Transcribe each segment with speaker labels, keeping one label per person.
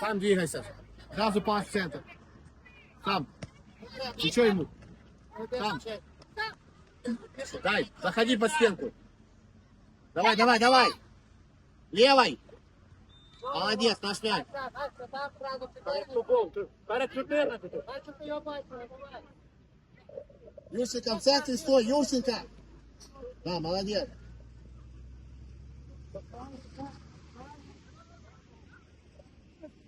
Speaker 1: Сам двигайся. Сразу пас в центр. Сам. Ничего ему. Сам. Дай, заходи под стенку. Давай, давай, давай. Левой. Молодец, наш мяч. Юрченко, в центре стой, Юрченко. Да, молодец.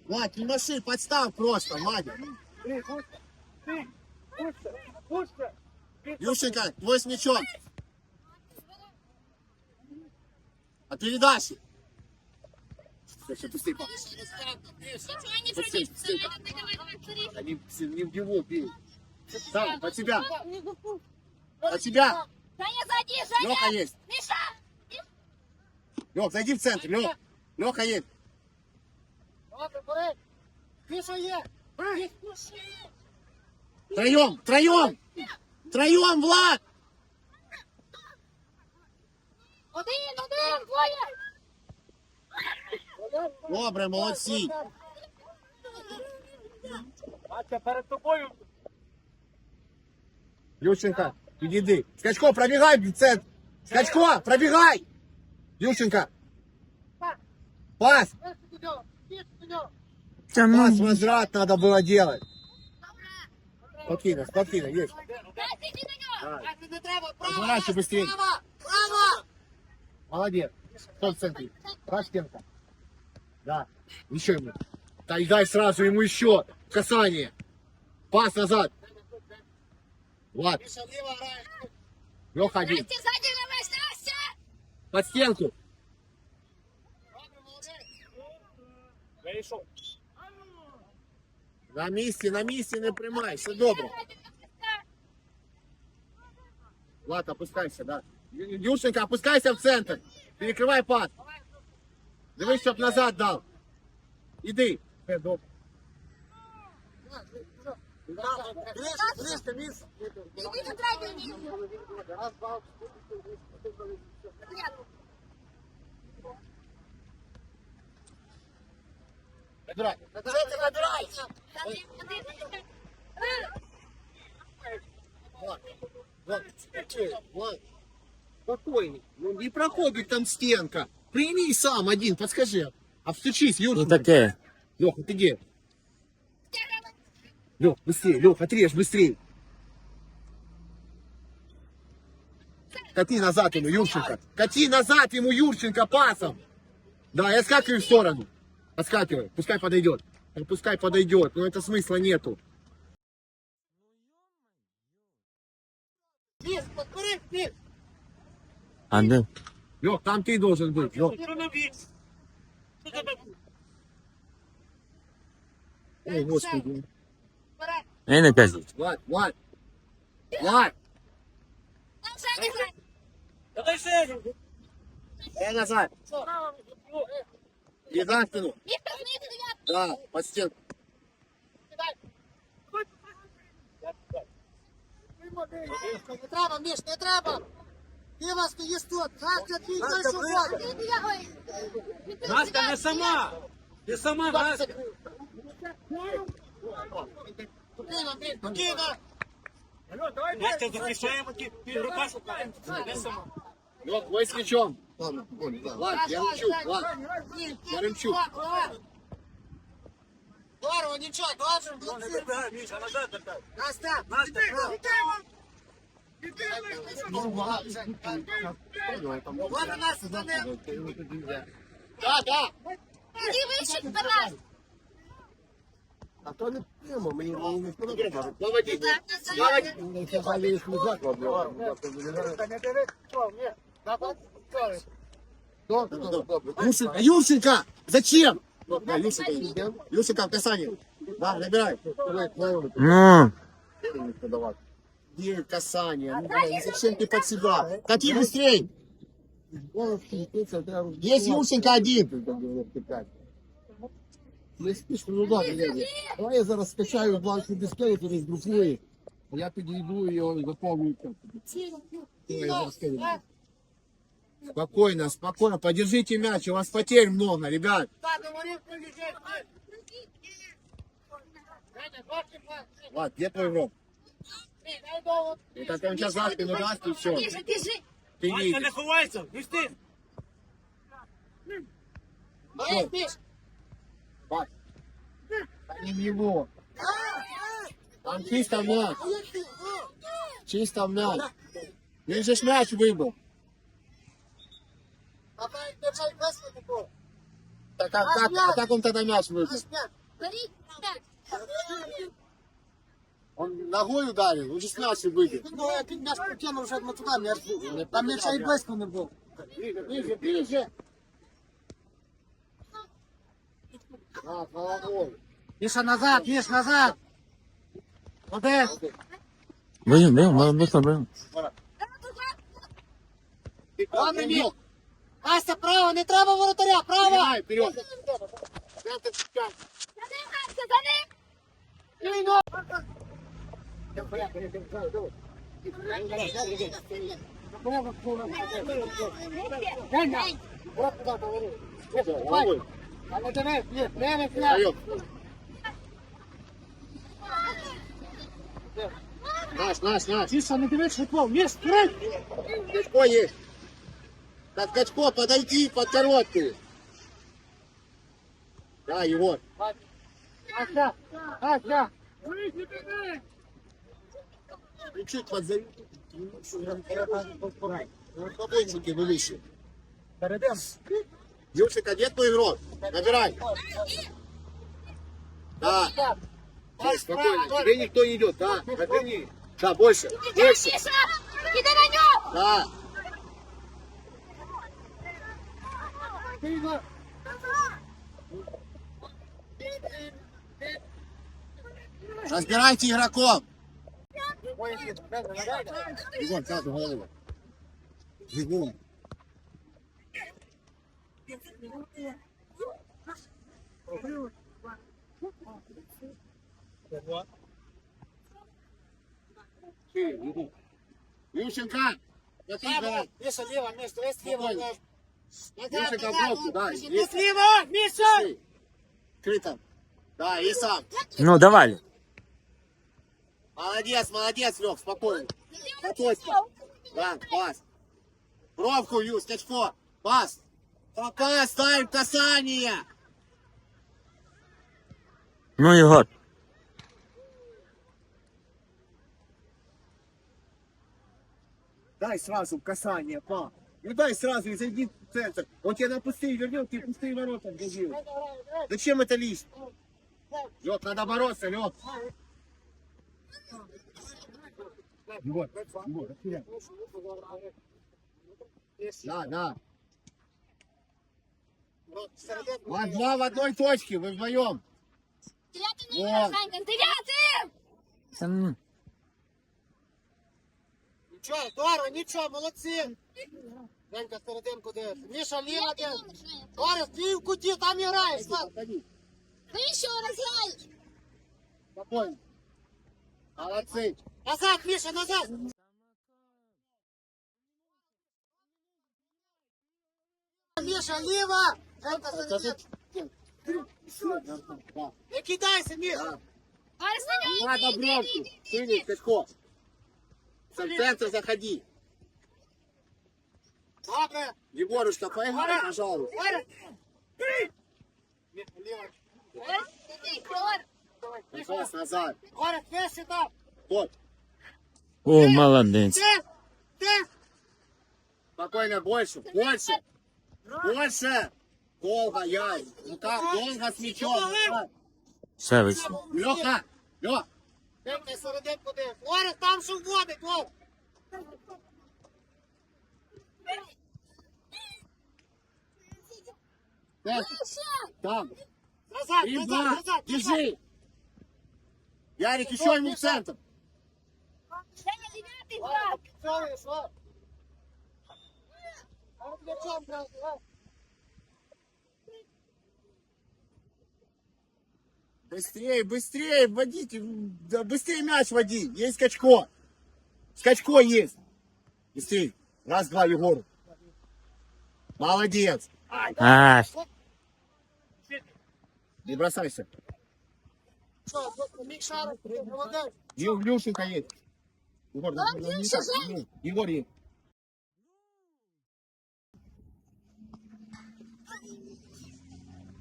Speaker 1: Вадь, не маши, подстав просто, Вадя. Юрченко, твой с мячом. А передачи. Сейчас, папа. Быстрее, быстрее. Они не в него бей. Сам, под себя, под себя.
Speaker 2: Женя, сзади, Женя!
Speaker 1: Леха есть.
Speaker 2: Миша!
Speaker 1: Лех, зайди в центр, Лех. Леха есть. Троем, троем. Троем, Влад.
Speaker 2: Один, один, двоє!
Speaker 1: Добре, молодці.
Speaker 3: Бача, перед тобою.
Speaker 1: Ющенко, підійди. Скачко, пробігай в центр. Скачко, пробігай. Ющенко. Пас.
Speaker 4: Та
Speaker 1: Пас,
Speaker 4: ну,
Speaker 1: возврат надо было делать. Спокойно, спокойно, есть.
Speaker 2: Дайте йди на нього!
Speaker 1: Разворачивай быстрее. Молодец. Кто в центре? Рашкенко. Да. Еще ему. Да и дай сразу ему еще. Касание. Пас назад. Влад. Леха один.
Speaker 2: Настя, сзади дивись, Настя!
Speaker 1: Под стенку.
Speaker 3: Вийшов.
Speaker 1: На місці, на місці не приймай. Все добре. Влад, опускайся, да. Ю- Юшенька, опускайся в центр. Перекривай пас. Дивись, щоб назад дав. Іди. Все, добре.
Speaker 2: Іди на третю лінію.
Speaker 1: Набирай. Набирай, набирай.
Speaker 2: Один, один.
Speaker 1: Влад, Влад, спокойно, Влад. Спокойно. Ну не проходит там стенка. Прими сам один, подскажи. Обстучись,
Speaker 4: ну
Speaker 1: Юрченко.
Speaker 4: таке.
Speaker 1: Леха, ты где? Лех, быстрее, Лех, отрежь, быстрее. Кати назад ему, Юрченко. Кати назад ему, Юрченко, пасом. Да, я скакиваю в сторону. Отскакивай, пускай подойдет. Ну, Пускай подойдет, но это смысла нету.
Speaker 4: А де?
Speaker 1: Лех, там ты должен быть. Лех. Ой, господи.
Speaker 4: Я не кажіть.
Speaker 1: Влад, Влад. Влад,
Speaker 2: Там Женя, Женя.
Speaker 3: Давай ще.
Speaker 1: дай назад. И за спину.
Speaker 2: Віктор, знизу дев'ятку.
Speaker 1: Да, под стенку.
Speaker 5: Не треба, Міш, не треба! Ти вас стоїш тут! Настя, твій той, що влади!
Speaker 2: Іди, я- ой.
Speaker 3: Настя, не сама. Ти сама, Настя.
Speaker 5: Кіна! Ми
Speaker 3: тебе захищаємо, рука шукаємо. Льок, ви
Speaker 1: з мечом. Ладно, Коля, да. Ладно, я мчу, ладно. Я ремчу.
Speaker 5: Здорово, нічого,
Speaker 3: должен
Speaker 5: ну,
Speaker 3: был Міша, назад
Speaker 5: тортай.
Speaker 3: Настав, настав.
Speaker 1: Ну,
Speaker 5: ладно. Ладно, нас,
Speaker 1: Да, да.
Speaker 2: Іди вище до нас.
Speaker 1: А то не прямо, мені не сподобається. Наводіть. Наводіть. Не сказали, їх не закладно. Юрченко, Юрченко, зачем? Да, Юрченко, Юрченко, в касание. Да, набирай.
Speaker 4: Ну,
Speaker 1: Где касание? Ну, блин, Зачем ты под себя? Кати быстрей. Есть Юрченко один. Не спішно, ну да, Глебе. Давай я зараз скачаю бланк дисплею, то роздрукую. Я підійду і його заповню. Давай, я зараз скажу. Спокойно, спокойно. Подержите мяч, у вас потерь много, ребят.
Speaker 5: Так, говорив, побіжить. Женя, трошки пас.
Speaker 1: Влад, где твой игрок?
Speaker 5: Ні, дай довго.
Speaker 1: Это ты сейчас за спину даст и все.
Speaker 2: Біжи, біжи.
Speaker 1: Ты не
Speaker 3: Васька, не
Speaker 1: идешь.
Speaker 3: ховайся, не стій.
Speaker 5: Ей, Міш.
Speaker 1: Вась. Да не в него. Там чисто мяч. Чисто мяч. Він же ж мяч вибив.
Speaker 5: А так, держай весло таку.
Speaker 1: Так, а, как, а как он тогда мяч выбил?
Speaker 5: Аж м'яч.
Speaker 2: Беріть. Так.
Speaker 1: Он ногой ударил, он же с мяч выбил.
Speaker 5: Ну, як він м'яч покинув вже на туди, м'яч. Там м'яча і близько не було.
Speaker 1: Ближе, ближе, ближе. На, головой.
Speaker 5: Міша, назад, Міш, назад. Один.
Speaker 4: Бежим, бежим, быстро, бежим.
Speaker 5: Ладно, Міш. Настя, право, не треба воротаря, право.
Speaker 1: Давай, вперед. Центр сейчас.
Speaker 2: За ним, Настя, за ним. Ей,
Speaker 1: Головой.
Speaker 5: А
Speaker 1: Наш, наш, наш.
Speaker 5: Міша, не дивись, футбол. Міш, стрій.
Speaker 1: Качко есть. Так, Качко, подойди под короткую. Да, его.
Speaker 5: Ася, Ася.
Speaker 1: Чуть подзови. Побольчики вывыше.
Speaker 5: Перейдемо.
Speaker 1: Юрчик, одет твой игрок. Набирай. Да. Чуть, спокойно. Тебе никто не идет. Да, разверни. Да, больше. Больше.
Speaker 2: Міша, іди на нього.
Speaker 1: Да. Разбирайте игроков. Бегом, сразу голову. Бегом. Ющенко! Смотри, давай.
Speaker 5: Міша, ліво, Міш, дивись, ліво.
Speaker 1: Спокійно.
Speaker 5: Назад,
Speaker 1: Ющенко в
Speaker 5: назад.
Speaker 1: бровку, да.
Speaker 5: Міш,
Speaker 1: Есть.
Speaker 5: ліво, Міша.
Speaker 1: Крыто. Да, и сам.
Speaker 4: Ну, давай.
Speaker 1: Молодец, молодец, Лёв, спокойно. Спокойно. Да, пас. Бровку, Ю, скачко. Пас. Пока ставим касание.
Speaker 4: Ну, Егор.
Speaker 1: Дай сразу касание, па. Ну дай сразу и зайди в центр. Он тебе на пустые вернет, ты пустые ворота вгрузил. Зачем это лишнее? Лёг, надо бороться, Лёг. Егор, Егор, растеряй. Да, да. Вас два в одной точке, вы вдвоем. Вон.
Speaker 2: грає, Санька, дев'ятий.
Speaker 4: Та ну.
Speaker 5: Нічого, здорово, нічого, молодці. Женька, серединку дивиш. Міша, ліво дивиш. Орес, ти в куті, там і граєш. Слав.
Speaker 2: Ви що розграєш?
Speaker 1: Спокойно. Молодцы.
Speaker 5: Назад, Міша, назад. Міша, ліво. Женька, серединку.
Speaker 1: Да.
Speaker 5: Не кидайся, Міша.
Speaker 2: Арес на нього
Speaker 1: Надо
Speaker 2: йди,
Speaker 1: бровку.
Speaker 2: йди, йди.
Speaker 1: Синий, Качко. В центр заходи.
Speaker 5: Добре.
Speaker 1: Егорушка, поиграй, пожалуйста.
Speaker 5: Орес. Міша, ліво.
Speaker 2: Арес, іди, Ігор.
Speaker 1: Пожалуйста, назад.
Speaker 5: Орес, ти сюди.
Speaker 1: Вот.
Speaker 4: О, молодець.
Speaker 5: Ти, ти.
Speaker 1: Спокойно, больше, больше. Больше. Долго, я. Ну как, долго с мячом.
Speaker 4: Все вийшло.
Speaker 1: Леха, Леха.
Speaker 5: Женька, серединку дивиш. Орес, там що вводить, Орес.
Speaker 1: Там.
Speaker 5: Назад,
Speaker 1: И
Speaker 5: назад,
Speaker 1: два.
Speaker 5: назад.
Speaker 1: Держи. Ярик, еще ему в центр.
Speaker 2: Женя, дев'ятий,
Speaker 5: Ладно,
Speaker 2: брат.
Speaker 5: все, вийшло. А от м'ячом грав, грав.
Speaker 1: Быстрее, быстрее, водите, да быстрее мяч води. Есть Качко. Скачко есть. Быстрее. Раз, два, Егору. Молодец.
Speaker 4: А,
Speaker 1: Не бросайся.
Speaker 5: Що, міг шару, молодець.
Speaker 1: Ев, Люшенька есть. Егор,
Speaker 2: Там
Speaker 1: ну, не
Speaker 2: Люша,
Speaker 1: так,
Speaker 2: Жень.
Speaker 1: ну, Егор есть.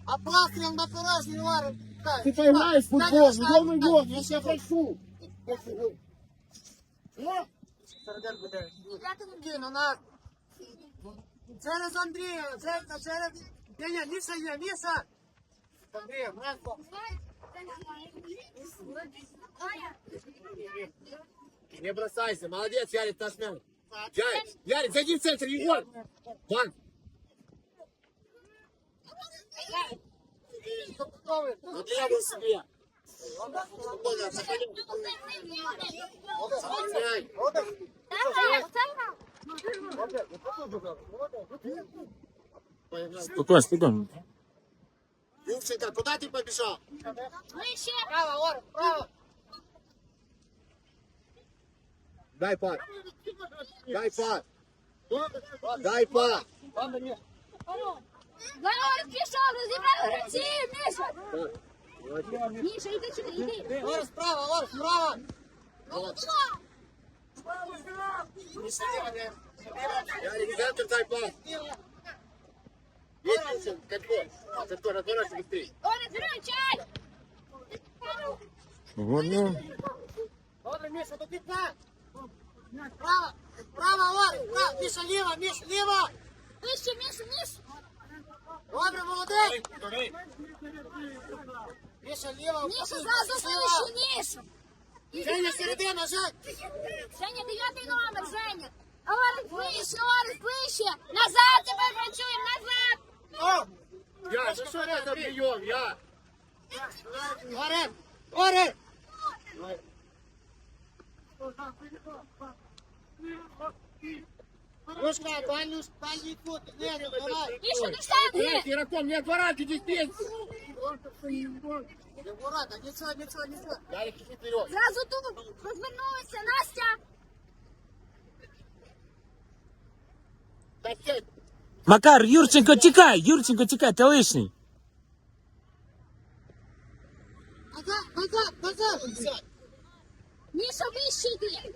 Speaker 5: А постріл на порожній варить.
Speaker 1: Ты поиграешь в футбол, ну главный гол, я тебя прошу.
Speaker 5: Середин буде. Кину на. Через Андрія, через, через... Ні, ні, Міша є, Міша. Андрій, Меко.
Speaker 1: Не бросайся, молодец, Ярик, наш мяч. Ярик, Ярик, зайди в центр, Егор. Ван, на левую себе. Спокойно,
Speaker 4: спокійно.
Speaker 1: Юрченко, куда ты побежал?
Speaker 2: Вище.
Speaker 5: Право, Ор, право.
Speaker 1: Дай пас. Дай пас. Дай пас.
Speaker 2: Валер пішов, розібрали гравців, Міша. Міша, іди сюди, іди.
Speaker 5: Ор, справа, Ор, справа. Міша, ліва, не.
Speaker 1: Ярик, центр дай пас. Есть, Катко. Катко, разбирайся быстрее.
Speaker 2: Оля, зустрічай.
Speaker 4: Ну,
Speaker 5: Добре, Міша, до пітна. Право, право, Ор, право. Міша, ліва, Міша, ліва.
Speaker 2: Вище, Міша, Міша.
Speaker 5: Добре, молодець. Міша, ліва.
Speaker 2: Міша, зразу вище, Міша.
Speaker 5: Женя, середина, Жень.
Speaker 2: Женя, дев'ятий номер, Женя. Орес вище, Орес вище. Назад тебе працюємо, назад.
Speaker 5: О,
Speaker 1: Я, ну что это прием, я?
Speaker 5: Горе, горе. Рушка, дальню, дальній кут, Лерю, давай.
Speaker 2: Міша, не встань.
Speaker 1: Эй, игроком, не отворачивайтесь здесь.
Speaker 5: Не ворота, нічого, нічого, нічого.
Speaker 1: Ярик, иди вперед.
Speaker 2: Зразу тут розвернулися, Настя.
Speaker 1: Так, сядь.
Speaker 4: Макар, Юрченко, тікай! Юрченко, тікай, ти лишній.
Speaker 5: Назад, назад, назад. Сядь.
Speaker 2: Міша, вище йди.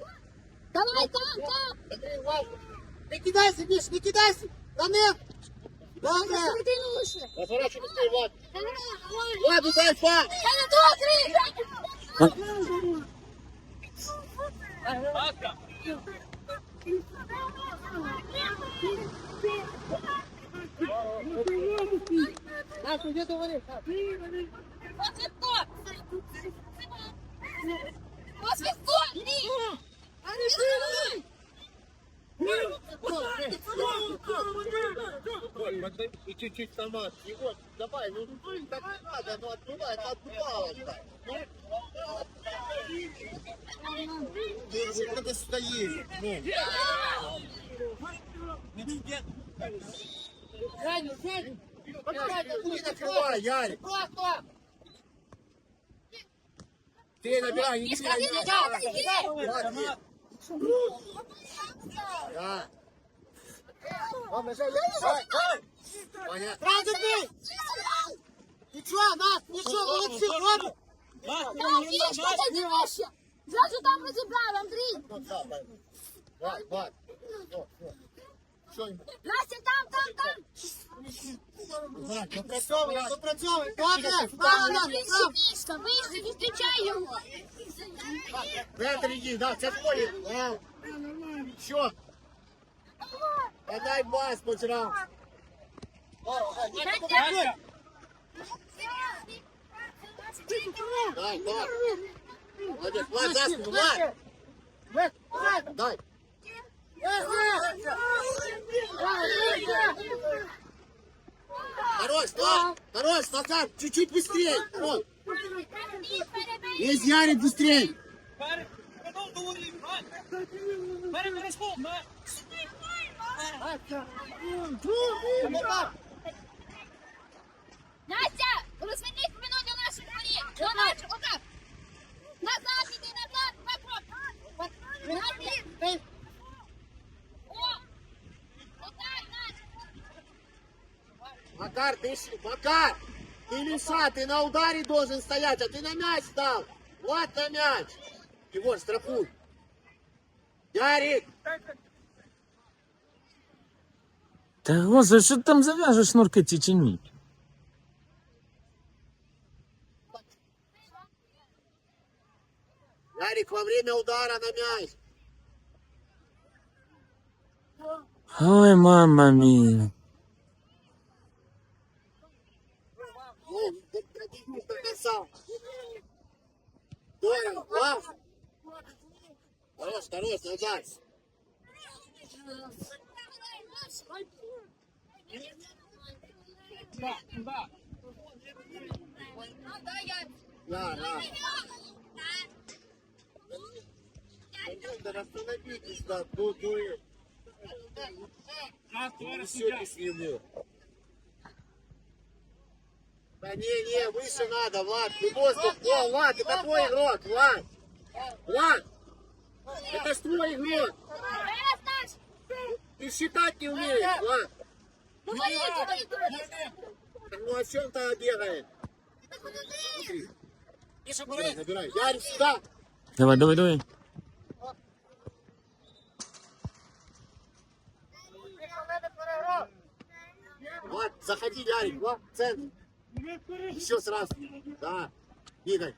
Speaker 2: Давай там, там.
Speaker 5: Андрій, важко. Не кидайся, Міш, не кидайся. За ним. Добре.
Speaker 2: Середину лише.
Speaker 1: Разворачивай быстрее, Влад.
Speaker 2: Давай, давай.
Speaker 1: Влад, дай пас.
Speaker 2: Женя, добрий.
Speaker 5: Настя, де ти вони?
Speaker 2: Оце то. Ось відходь. Ні.
Speaker 1: Чуть-чуть сама. Егор, давай, ну так не надо, ну отбывай, это отбывалось. Ну, ты стоишь? Ну.
Speaker 5: Женю, Женю.
Speaker 1: Не накрывай, Ярик. Ты набирай, не
Speaker 2: Мішка,
Speaker 1: теряй.
Speaker 2: ти не йди.
Speaker 1: Да.
Speaker 5: Добре, Женя, давай.
Speaker 1: Понятно.
Speaker 5: Сразу бей. Нічого, Настя, нічого, молодці, добре.
Speaker 2: Там фішка, це вище. Зразу там розібрав, Андрій.
Speaker 1: Вот, да, да. Влад, Влад. Вот, вот. Что ему?
Speaker 2: Настя, там, там, там.
Speaker 1: Влад, ну
Speaker 5: Допрацьовуй, допрацьовуй. Добре, справа, Настя,
Speaker 2: Вище,
Speaker 5: справа.
Speaker 2: Мішка, вище, зустрічай його.
Speaker 1: Центр иди, да, в центре. Да. Счет. Подай бас, потерял. Дай, дай. Молодец, Влад, спину, Влад.
Speaker 5: Влад, Влад.
Speaker 1: Дай. Хорош, назад, чуть-чуть быстрее. Вот. Есть Ярик, быстрее
Speaker 2: Настя, розверніть мене до наших воріт. До наших, отак. Назад іди, назад, Петро. Назад. О, отак, Настя.
Speaker 1: Макар, ты, ш- Макар, ты левша, ты на ударе должен стоять, а ты на мяч стал. Вот на мяч. Егор, штрафуй. Ярик,
Speaker 4: Та господи, що ти там зав'яжеш шнурки ці чи ні?
Speaker 1: Ярик, во время удара на мяч.
Speaker 4: Ой, мама мія.
Speaker 1: Ну, Хорош, хорош, назад. Да, да. Да остановитесь, да, ну, ну, и- ну, всё ты с ним. Да не, не, выше надо, Влад, ты воздух, Влад, это твой игрок, Влад, Влад, это ж твой игрок, ты считать не умеешь, Влад, ну о чем-то бегает, Смотри, набирай, Ярик, сюда,
Speaker 4: Давай, давай, давай.
Speaker 1: Влад, заходи, Ярик, Влад, в центр, еще сразу, да, двигай.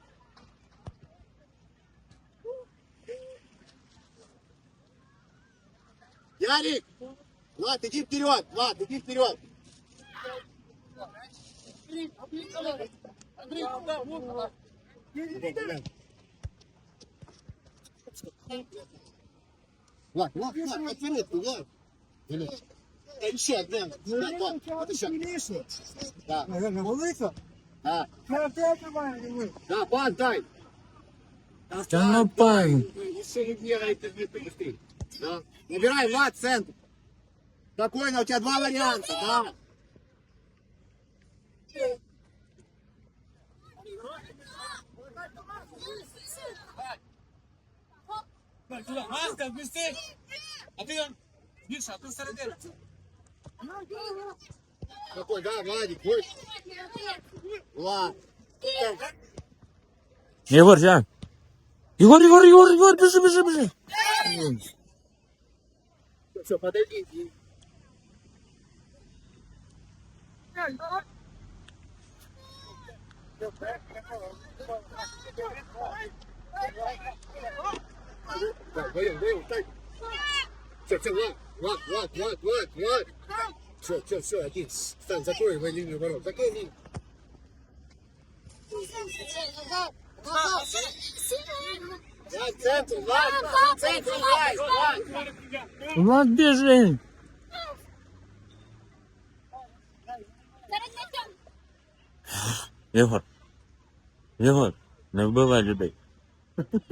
Speaker 1: Ярик! Влад, иди вперед! Влад, иди вперед! Влад, Влад, Влад, отвернуть, Влад! Влад. Да еще одна, Влад, Влад, вот еще. Да,
Speaker 5: Велика?
Speaker 1: да,
Speaker 5: Картека має,
Speaker 1: да, пас дай!
Speaker 4: Та ну пай.
Speaker 1: Еще не бегай, ты не быстрей Да. Набирай, Влад, центр. Спокойно, у тебя два варианта, да.
Speaker 3: Маска, быстрей! А ты он... Миша, а ты середину.
Speaker 1: Какой, да, Владик, вот. Влад.
Speaker 4: Єгор, я. Єгор, Єгор, Єгор, Єгор, біжи, біжи, біжи.
Speaker 1: Все, подойди. и- Да, вдвоем, вдвоем, встань. Все, все, Влад, Влад, Влад, Влад, Влад, Влад. Все, все, все, один. Стань, закрой его линию ворот. Закрой линию. Влад, центр, Влад, центр, Влад, Влад.
Speaker 4: Влад, біжи. Єгор. Єгор, не вбивай людей.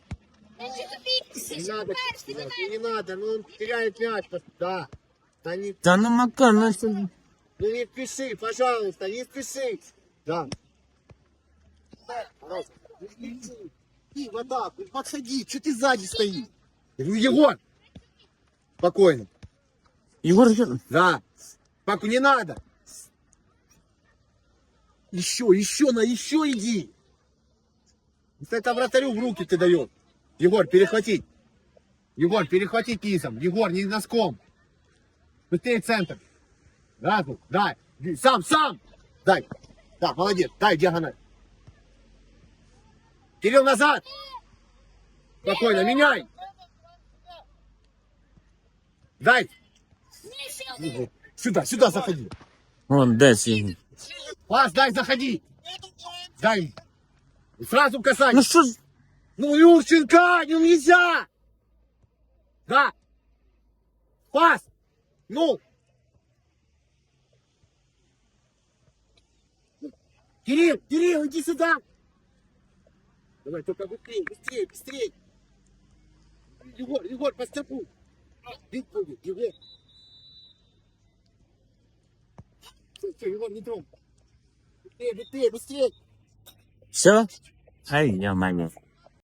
Speaker 3: Не
Speaker 1: надо, не надо, ну он теряет мяч. Да. Да не,
Speaker 4: Та ну Макар, ну що?
Speaker 1: ну не спеши, пожалуйста, не спеши. Да. Ты в атаку, подходи, что ты сзади стоишь? Говорю, Егор! Спокойно.
Speaker 4: Єгор.
Speaker 1: Да. Паку, не надо. Еще, еще, на еще иди. Это вратарю в руки ты даешь. Егор, перехватить. Егор, перехватить низом. Егор, не носком. Быстрее центр. Разу, дай. Сам, сам. Дай. Да, молодец. Дай диагональ. Кирилл, назад. Спокойно, меняй. Дай. Сюда, сюда заходи.
Speaker 4: Вон, десь Єгор.
Speaker 1: Пас, дай, заходи. Дай. Сразу в касание.
Speaker 4: Ну ж?
Speaker 1: Ну, Юрченко, ну нельзя! Да! Пас! Ну! Кирилл, Кирилл, иди сюда! Давай, только быстрее, быстрее, быстрее! Егор, Егор, по стопу! Бить будет, Егор! Все, все, Егор, не трогай! Быстрее, быстрее, быстрее!
Speaker 4: Все? Ай, я мене.